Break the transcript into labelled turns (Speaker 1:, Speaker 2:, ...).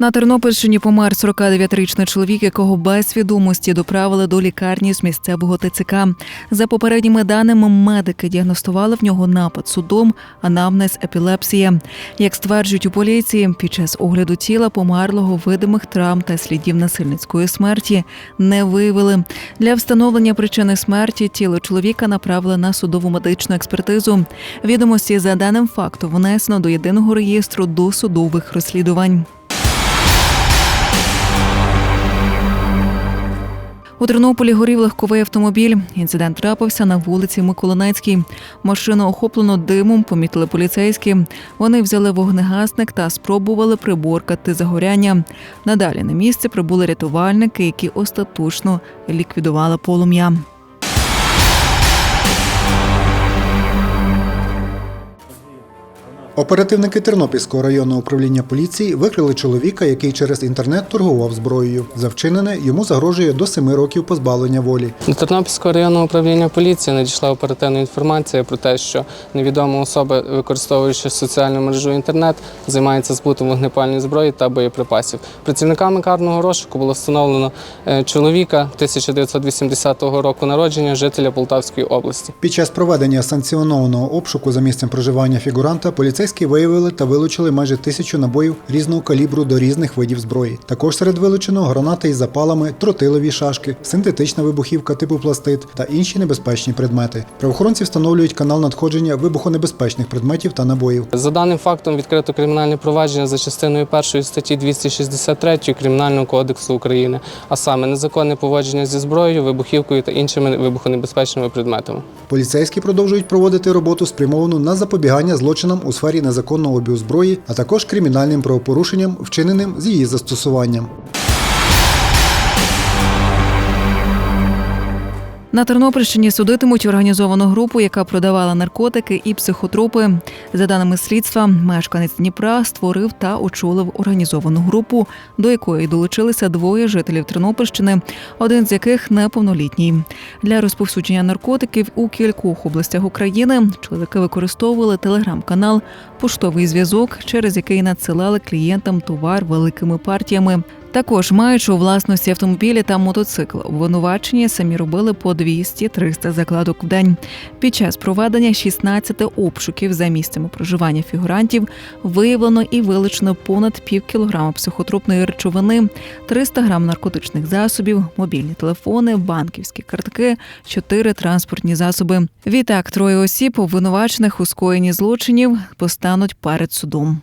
Speaker 1: На Тернопільщині помер 49-річний чоловік, якого без свідомості доправили до лікарні з місцевого ТЦК. За попередніми даними, медики діагностували в нього напад судом, анамнез епілепсія. Як стверджують у поліції, під час огляду тіла померлого видимих травм та слідів насильницької смерті не виявили. Для встановлення причини смерті тіло чоловіка направили на судову медичну експертизу. Відомості за даним фактом внесено до єдиного реєстру досудових розслідувань. У Тернополі горів легковий автомобіль. Інцидент трапився на вулиці Миколинецькій. Машину охоплено димом, помітили поліцейські. Вони взяли вогнегасник та спробували приборкати загоряння. Надалі на місце прибули рятувальники, які остаточно ліквідували полум'я.
Speaker 2: Оперативники Тернопільського районного управління поліції викрили чоловіка, який через інтернет торгував зброєю. За вчинене йому загрожує до семи років позбавлення волі.
Speaker 3: До Тернопільського районного управління поліції надійшла оперативна інформація про те, що невідома особа, використовуючи соціальну мережу інтернет, займається збутом вогнепальної зброї та боєприпасів. Працівниками карного розшуку було встановлено е, чоловіка 1980 року народження, жителя Полтавської області.
Speaker 2: Під час проведення санкціонованого обшуку за місцем проживання фігуранта поліцейські виявили та вилучили майже тисячу набоїв різного калібру до різних видів зброї. Також серед вилученого гранати із запалами, тротилові шашки, синтетична вибухівка типу пластит та інші небезпечні предмети. Правоохоронці встановлюють канал надходження вибухонебезпечних предметів та набоїв.
Speaker 3: За даним фактом відкрито кримінальне провадження за частиною першої статті 263 Кримінального кодексу України, а саме незаконне поводження зі зброєю, вибухівкою та іншими вибухонебезпечними предметами.
Speaker 2: Поліцейські продовжують проводити роботу спрямовану на запобігання злочинам у сфері незаконного обігу зброї, а також кримінальним правопорушенням, вчиненим з її застосуванням.
Speaker 1: На Тернопільщині судитимуть організовану групу, яка продавала наркотики і психотропи. За даними слідства, мешканець Дніпра створив та очолив організовану групу, до якої долучилися двоє жителів Тернопільщини, один з яких неповнолітній. Для розповсюдження наркотиків у кількох областях України чоловіки використовували телеграм-канал, поштовий зв'язок, через який надсилали клієнтам товар великими партіями. Також маючи у власності автомобілі та мотоцикл, обвинувачені самі робили по 200-300 закладок в день. Під час проведення 16 обшуків за місцями проживання фігурантів виявлено і вилучено понад пів кілограма психотропної речовини, 300 грам наркотичних засобів, мобільні телефони, банківські картки, 4 транспортні засоби. Відтак троє осіб, обвинувачених у скоєнні злочинів, постануть перед судом.